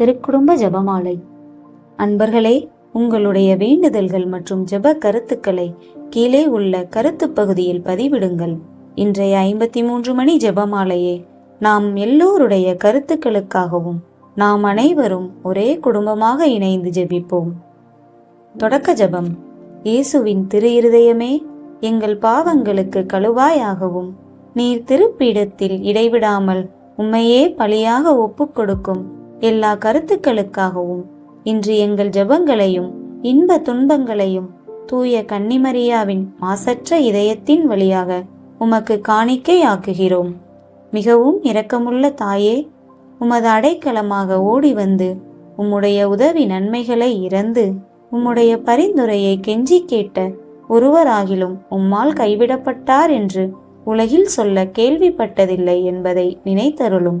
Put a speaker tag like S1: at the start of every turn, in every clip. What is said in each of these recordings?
S1: திருக்குடும்ப ஜெபமாலை. அன்பர்களே உங்களுடைய வேண்டுதல்கள் மற்றும் ஜெப கருத்துக்களை கீழே உள்ள கருத்து பகுதியில் பதிவிடுங்கள். இன்றைய ஐம்பத்தி மூன்று மணி ஜெபமாலையே நாம் எல்லோருடைய கருத்துக்களுக்காகவும் நாம் அனைவரும் ஒரே குடும்பமாக இணைந்து ஜெபிப்போம். தொடக்க ஜெபம். இயேசுவின் திரு இருதயமே எங்கள் பாவங்களுக்கு கழுவாயாகவும் நீர் திருப்பீடத்தில் இடைவிடாமல் உம்மையே பலியாக ஒப்புக்கொடுக்கும் எல்லா கருத்துக்களுக்காகவும் இன்று எங்கள் ஜெபங்களையும் இன்ப துன்பங்களையும் தூய கன்னிமரியாவின் மாசற்ற இதயத்தின் வழியாக உமக்கு காணிக்கை ஆக்குகிறோம் மிகவும் இரக்கமுள்ள தாயே உமது அடைக்கலமாக ஓடி வந்து உம்முடைய உதவி நன்மைகளை இறந்து உம்முடைய பரிந்துரையை கெஞ்சி கேட்ட ஒருவராகிலும் உம்மால் கைவிடப்பட்டார் என்று உலகில் சொல்ல கேள்விப்பட்டதில்லை என்பதை நினைத்தருளும்.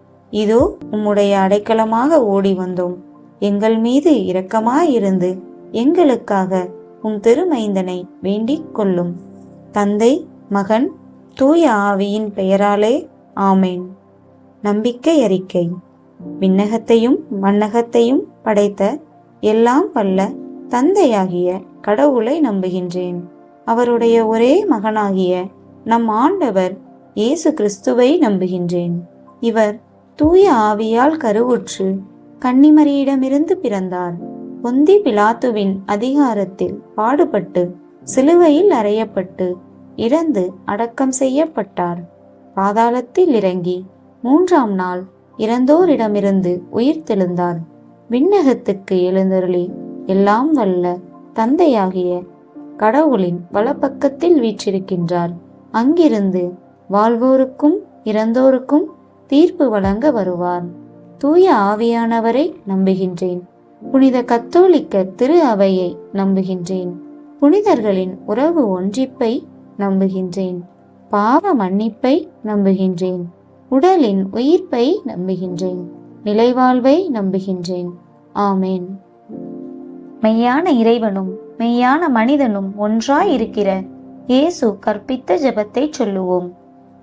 S1: இதோ உம்முடைய அடைக்கலமாக ஓடி வந்தோம். எங்கள் மீது இரக்கமாயிருந்து எங்களுக்காக உம் திருமைந்தனை வேண்டிக் கொள்ளும். தந்தை மகன் தூய ஆவியின் பெயராலே ஆமேன். நம்பிக்கை அறிக்கை. விண்ணகத்தையும் மண்ணகத்தையும் படைத்த எல்லாம் வல்ல தந்தையாகிய கடவுளை நம்புகின்றேன். அவருடைய ஒரே மகனாகிய நம் ஆண்டவர் இயேசு கிறிஸ்துவை நம்புகின்றேன். இவர் தூய ஆவியால் கருவுற்று கன்னிமரியிடமிருந்து பிறந்தார் பொந்தி பிலாத்துவின் அதிகாரத்தில் பாடுபட்டு சிலுவையில் அறையப்பட்டு இறந்து அடக்கம் செய்யப்பட்டார். பாதாளத்தில் இறங்கி மூன்றாம் நாள் இறந்தோரிடமிருந்து உயிர் தெழுந்தார் விண்ணகத்துக்கு எழுந்தருளி எல்லாம் வல்ல தந்தையாகிய கடவுளின் வலப்பக்கத்தில் வீற்றிருக்கின்றார். அங்கிருந்து வாழ்வோருக்கும் இறந்தோருக்கும் தீர்ப்பு வழங்க வருவார். தூய ஆவியானவரை நம்புகின்றேன். புனித கத்தோலிக்க திரு அவையை நம்புகின்றேன். புனிதர்களின் உறவு ஒன்றிப்பை நம்புகின்றேன். பாவ மன்னிப்பை நம்புகின்றேன். உடலின் உயிர்ப்பை நம்புகின்றேன். நிலைவாழ்வை நம்புகின்றேன். ஆமேன். மெய்யான இறைவனும் மெய்யான மனிதனும் ஒன்றாய் இருக்கிற இயேசு கற்பித்த ஜெபத்தை சொல்லுவோம்.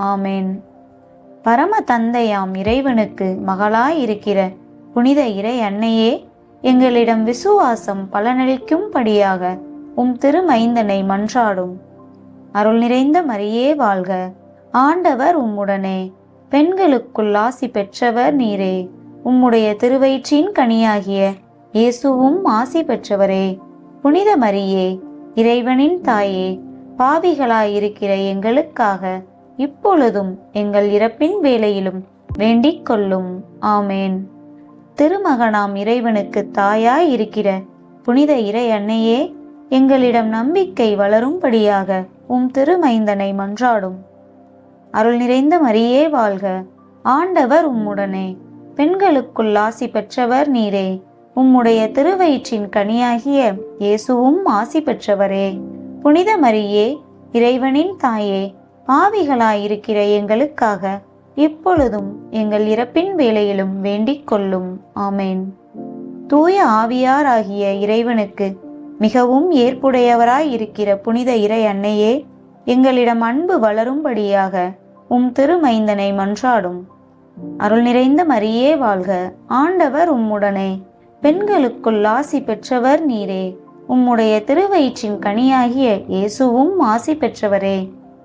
S1: ஆமேன். பரம தந்தையாம் இறைவனுக்கு மகளாயிருக்கிற புனித இறை அன்னையே எங்களிடம் விசுவாசம் பலனளிக்கும்படியாக உம் திருமைந்தனை மன்றாடும். அருள் நிறைந்த மரியே வாழ்க. ஆண்டவர் உம்முடனே. பெண்களுக்குள் ஆசி பெற்றவர் நீரே. உம்முடைய திருவயிற்றின் கனியாகிய இயேசுவும் ஆசி பெற்றவரே. புனித மரியே இறைவனின் தாயே பாவிகளாயிருக்கிற எங்களுக்காக இப்பொழுதும் எங்கள் இறப்பின் வேளையிலும் வேண்டிக் கொள்ளும். ஆமேன். திருமகனாம் இறைவனுக்கு தாயாய் இருக்கிற புனித இறை அன்னையே எங்களிடம் நம்பிக்கை வளரும்படியாக உம் திருமைந்தனை மன்றாடும். அருள் நிறைந்த மரியே வாழ்க. ஆண்டவர் உம்முடனே. பெண்களுக்குள் ஆசி பெற்றவர் நீரே. உம்முடைய திருவயிற்றின் கனியாகிய இயேசுவும் ஆசி பெற்றவரே. புனித மரியே இறைவனின் தாயே. பாவிகளாயிருக்கிற எங்களுக்காக இப்பொழுதும் எங்கள் இறப்பின் வேளையிலும் வேண்டிக் கொள்ளும். ஆமேன். தூய ஆவியாராகிய இறைவனுக்கு மிகவும் ஏற்புடையவராய் இருக்கிற புனித இறை அன்னையே எங்களிடம் அன்பு வளரும்படியாக உம் திருமைந்தனை மன்றாடும். அருள் நிறைந்த மரியே வாழ்க. ஆண்டவர் உம்முடனே. பெண்களுக்குள் ஆசி பெற்றவர் நீரே. உம்முடைய திருவயிற்றின் கனியாகிய இயேசுவும் ஆசி பெற்றவரே.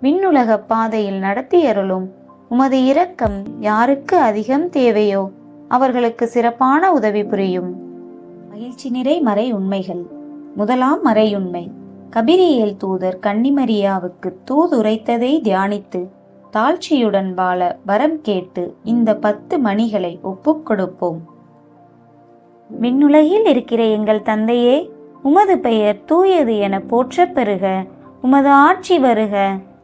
S1: விண்ணுலக பாதையில் நடத்தியருளும். உமது இரக்கம் யாருக்கு அதிகம் தேவையோ அவர்களுக்கு சிறப்பான உதவி புரியும். மகிழ்ச்சி நிறை மறை உண்மைகள். முதலாம் மறையுண்மை. கபிரியேல் தூதர் கன்னிமரியாவுக்கு தூதுரைத்ததை தியானித்து தாழ்ச்சியுடன் வாழ வரம் கேட்டு இந்த பத்து மணிகளை ஒப்புக்கொடுப்போம் விண்ணுலகில் இருக்கிற எங்கள் தந்தையே உமது பெயர் தூயது என போற்றப் பெறுக உமது ஆட்சி வருக.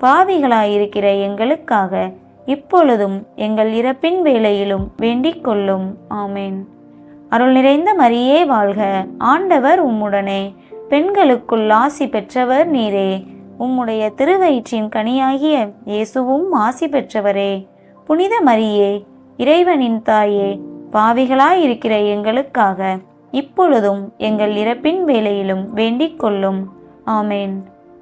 S1: பாவிகளாயிருக்கிற எங்களுக்காக இப்பொழுதும் எங்கள் இறப்பின் வேளையிலும் வேண்டிக் கொள்ளும். ஆமேன். அருள் நிறைந்த மரியே வாழ்க. ஆண்டவர் உம்முடனே. பெண்களுக்குள் ஆசி பெற்றவர் நீரே. உம்முடைய திருவயிற்றின் கனியாகிய இயேசுவும் ஆசி பெற்றவரே. புனித மரியே இறைவனின் தாயே பாவிகளாயிருக்கிற எங்களுக்காக இப்பொழுதும் எங்கள் இறப்பின் வேளையிலும் வேண்டிக் கொள்ளும். ஆமேன்.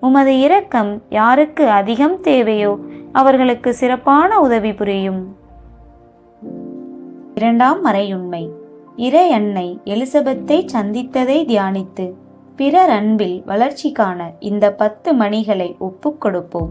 S1: உமது இரக்கம் யாருக்கு அதிகம் தேவையோ அவர்களுக்கு சிறப்பான உதவி புரியும். இரண்டாம் மறையுண்மை. இறை அன்னை எலிசபெத்தை சந்தித்ததை தியானித்து பிறர் அன்பில் வளர்ச்சி காண இந்த பத்து மணிகளை ஒப்புக் கொடுப்போம்.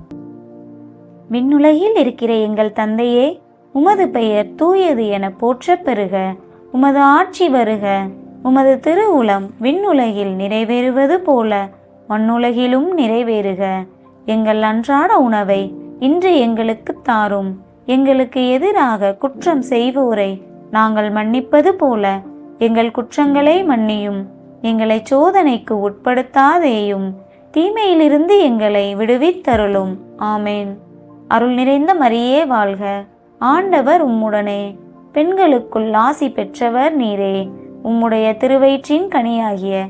S1: விண்ணுலகில் இருக்கிற எங்கள் தந்தையே உமது பெயர் தூயது என போற்றப் பெறுக உமது ஆட்சி வருக உமது திருவுளம் விண்ணுலகில் நிறைவேறுவது போல மண்ணுலகிலும் நிறைவேறுக. எங்கள் அன்றாட உணவை இன்று எங்களுக்கு தாரும். எங்களுக்கு எதிராக குற்றம் செய்வோரை நாங்கள் மன்னிப்பது போல எங்கள் குற்றங்களை மன்னியும். எங்களை சோதனைக்கு உட்படுத்தாதேயும். தீமையிலிருந்து எங்களை விடுவித்தருளும். ஆமேன். அருள் நிறைந்த மரியே வாழ்க. ஆண்டவர் உம்முடனே. பெண்களுக்குள் ஆசி பெற்றவர் நீரே. உம்முடைய திருவயிற்றின் கனியாகிய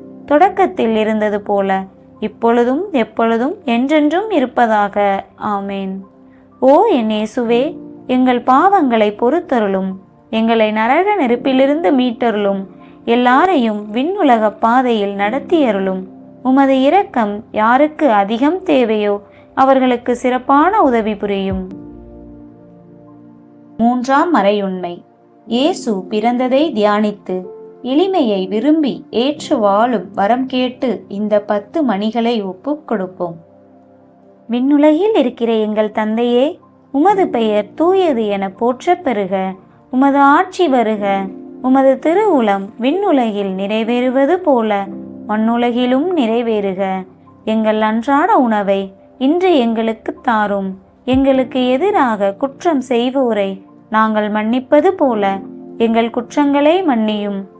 S1: தொடக்கத்தில் இருந்தது போல இப்பொழுதும் எப்பொழுதும் என்றென்றும் இருப்பதாக. ஆமேன். ஓ என் இயேசுவே எங்கள் பாவங்களை பொறுத்தருளும் எங்களை நரக நெருப்பிலிருந்து மீட்டருளும் எல்லாரையும் விண்ணுலக பாதையில் நடத்தியருளும். உமது இரக்கம் யாருக்கு அதிகம் தேவையோ அவர்களுக்கு சிறப்பான உதவி புரியும். மூன்றாம் மறையுண்மை இயேசு பிறந்ததை தியானித்து எளிமையை விரும்பி ஏற்று வாழும் வரம் கேட்டு இந்த பத்து மணிகளை ஒப்புக் கொடுப்போம். விண்ணுலகில் இருக்கிற எங்கள் தந்தையே உமது பெயர் தூயது என போற்ற பெறுக. உமது ஆட்சி வருக. உமது திருவுளம் விண்ணுலகில் நிறைவேறுவது போல மண்ணுலகிலும் நிறைவேறுக. எங்கள் அன்றாட உணவை இன்று எங்களுக்கு தாரும். எங்களுக்கு எதிராக குற்றம் செய்வோரை நாங்கள் மன்னிப்பது போல எங்கள் குற்றங்களை மன்னியும்.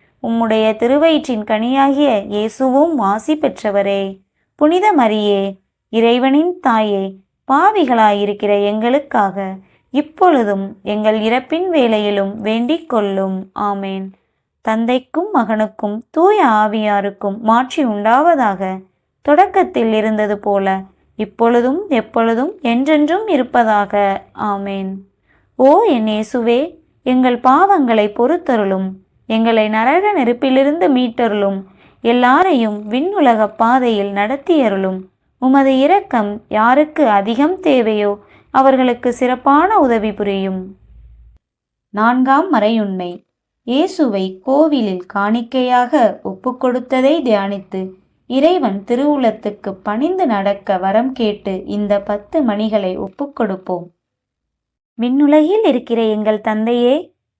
S1: உம்முடைய திருவயிற்றின் கனியாகிய இயேசுவும் வாசி பெற்றவரே. புனித மரியே இறைவனின் தாயே பாவிகளாயிருக்கிற எங்களுக்காக இப்பொழுதும் எங்கள் இறப்பின் வேளையிலும் வேண்டிக் கொள்ளும். ஆமேன். தந்தைக்கும் மகனுக்கும் தூய ஆவியாருக்கும் மாற்றி உண்டாவதாக தொடக்கத்தில் இருந்தது போல இப்பொழுதும் எப்பொழுதும் என்றென்றும் இருப்பதாக. ஆமேன். ஓ என் இயேசுவே எங்கள் பாவங்களை பொறுத்தருளும். எங்களை நரக நெருப்பிலிருந்து மீட்டருளும். எல்லாரையும் விண்ணுலக பாதையில் நடத்தியருளும். உமது இரக்கம் யாருக்கு அதிகம் தேவையோ அவர்களுக்கு சிறப்பான உதவி புரியும். நான்காம் மறையுண்மை. இயேசுவை கோவிலில் காணிக்கையாக ஒப்புக்கொடுத்ததை தியானித்து இறைவன் திருவுளத்துக்கு பணிந்து நடக்க வரம் கேட்டு இந்த பத்து மணிகளை ஒப்புக்கொடுப்போம். விண்ணுலகில் இருக்கிற எங்கள் தந்தையே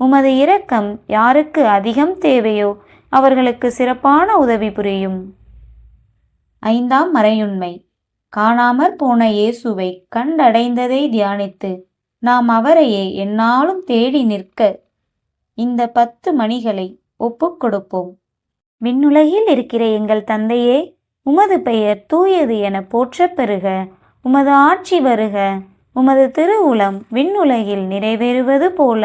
S1: உமது இரக்கம் யாருக்கு அதிகம் தேவையோ அவர்களுக்கு சிறப்பான உதவி புரியும். ஐந்தாம் மறையுண்மை. காணாமற் போன இயேசுவை கண்டடைந்ததை தியானித்து நாம் அவரையே என்னாலும் தேடி நிற்க இந்த பத்து மணிகளை ஒப்புக் கொடுப்போம். விண்ணுலகில் இருக்கிற எங்கள் தந்தையே உமது பெயர் தூயது என போற்றப் பெறுக உமது ஆட்சி வருக உமது திருவுளம் விண்ணுலகில் நிறைவேறுவது போல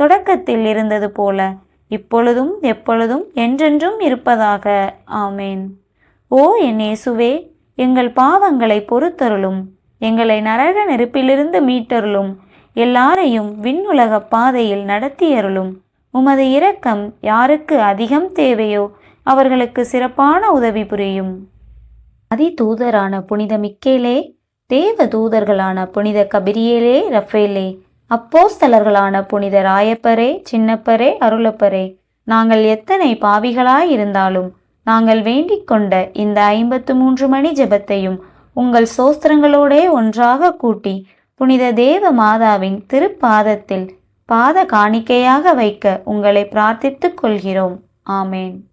S1: தொடக்கத்தில் இருந்தது போல இப்பொழுதும் எப்பொழுதும் என்றென்றும் இருப்பதாக. ஆமேன். ஓ என் இயேசுவே எங்கள் பாவங்களை பொறுத்தருளும் எங்களை நரக நெருப்பிலிருந்து மீட்டருளும் எல்லாரையும் விண்ணுலக பாதையில் நடத்தியருளும். உமது இரக்கம் யாருக்கு அதிகம் தேவையோ அவர்களுக்கு சிறப்பான உதவி புரியும். அதி தூதரான புனித மிக்கேலே தேவ தூதர்களான புனித கபிரியேலே ரஃபேலே அப்போஸ்தலர்களான புனித ராயப்பரே சின்னப்பரே அருளப்பரே. நாங்கள் எத்தனை பாவிகளாயிருந்தாலும் நாங்கள் வேண்டிக் கொண்ட இந்த ஐம்பத்து மூன்று மணி ஜெபத்தையும் உங்கள் சோஸ்திரங்களோடே ஒன்றாக கூட்டி புனித தேவ மாதாவின் திருப்பாதத்தில் பாத காணிக்கையாக வைக்க உங்களை பிரார்த்தித்துக் கொள்கிறோம். ஆமேன்.